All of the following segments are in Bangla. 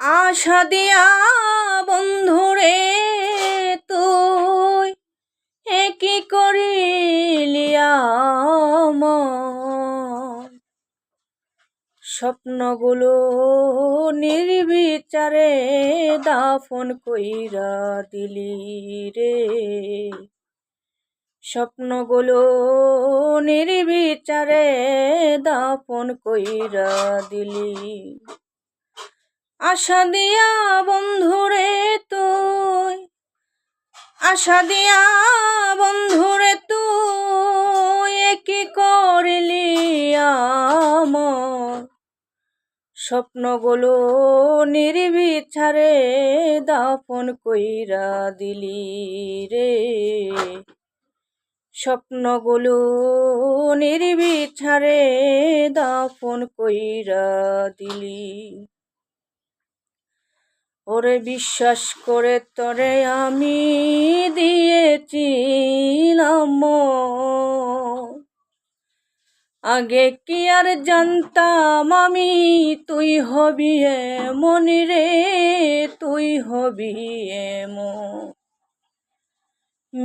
আশা দিয়া বন্ধুরে তুই এ কি করিলিয়া স্বপ্নগুলো নির্বিচারে দাফন কইরা দিলি রে। স্বপ্নগুলো নির্বিচারে দাফন কইরা দিলি। আশা দিয়া বন্ধুরে তুই, আশা দিয়া বন্ধুরে তুই কি করলি আমার? স্বপ্নগুলো নির্বিচারে দাফন কইরা দিলি রে। স্বপ্নগুলো নির্বিচারে দাফন কইরা দিলি। ওরে বিশ্বাস করে তরে আমি দিয়েছিলাম আগে কি আর জানতাম আমি তুই হবি মনি রে, তুই হবি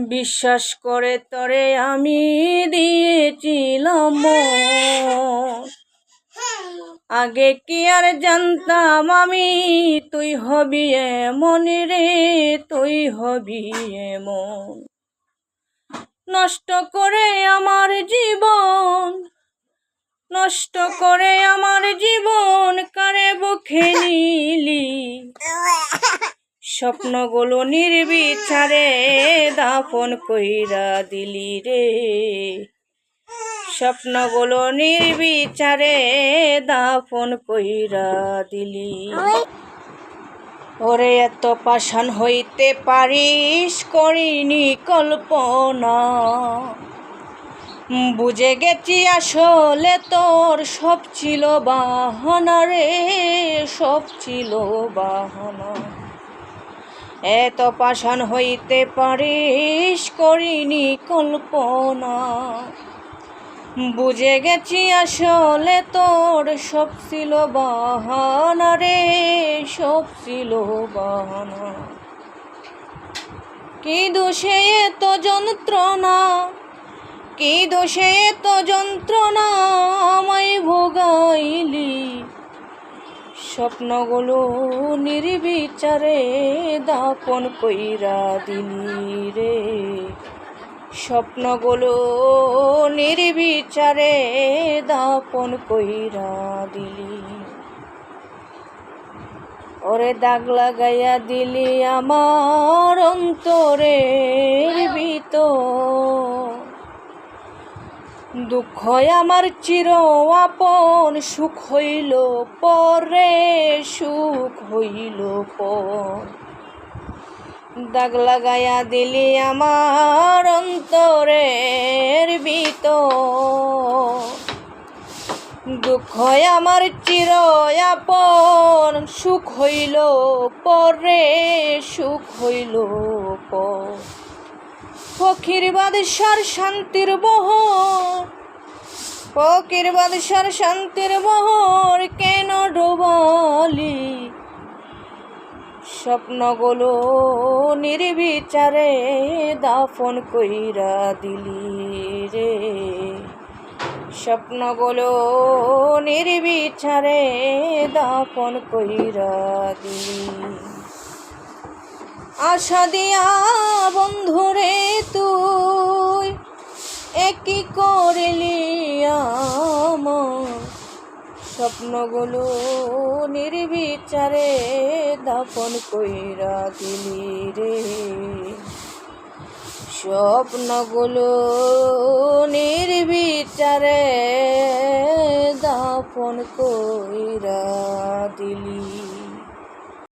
বিশ্বাস করে তরে আমি দিয়েছিলাম আগে কি আর জানতাম আমি? তুই হবি মনি রে, তুই হবি এমন। নষ্ট করে আমার জীবন, নষ্ট করে আমার জীবন কারে বুখে নিলি? স্বপ্নগুলো নির্বিচারে দাফন কইরা দিলি রে। স্বপ্নগুলো নির্বিচারে দাফন কইরা দিলি। ওরে এত পাষাণ হইতে পারিস করিনি কল্পনা। বুঝে গেছি আসলে তোর সব ছিল বাহনা রে, সব ছিল বাহনা। এত পাষাণ হইতে পারিস করিনি কল্পনা। বুঝে গেছি আসলে তোর সব ছিল বাহানা রে, সব ছিল বাহানা। কি দোষে এত যন্ত্রণা, কি দোষে এত যন্ত্রণা আমায় ভোগাইলি? স্বপ্নগুলো নির্বিচারে দাপন কইরা দিলি রে। স্বপ্নগুলো নির্বিচারে দাপন কইরা দিলি। ওরে দাগ লাগাইয়া দিলি আমার অন্তরের ভিতর। দুঃখ আমার চির আপন, সুখ হইল পরে, সুখ হইল পর। দাগ লাগাইয়া দিলি আমার অন্তরের ভিতর। দুঃখ আমার চির আপন, সুখ হইল পরে, সুখ হইল পর। ফকির শান্তির বহর ফকির বাদশার শান্তির বহর কেন ডোবালি? স্বপ্নগুলো নির্বিচারে দাফন কইরা দিলি রে। স্বপ্নগুলো নির্বিচারে দাফন কইরা দিলি। আশা দিয়া বন্ধুরে তুই একই করলি স্বপ্নগুলো নির্বিচারে দাপন কইরা দিলি রে। স্বপ্নগুলো নির্বিচারে দাপন কইরা দিলি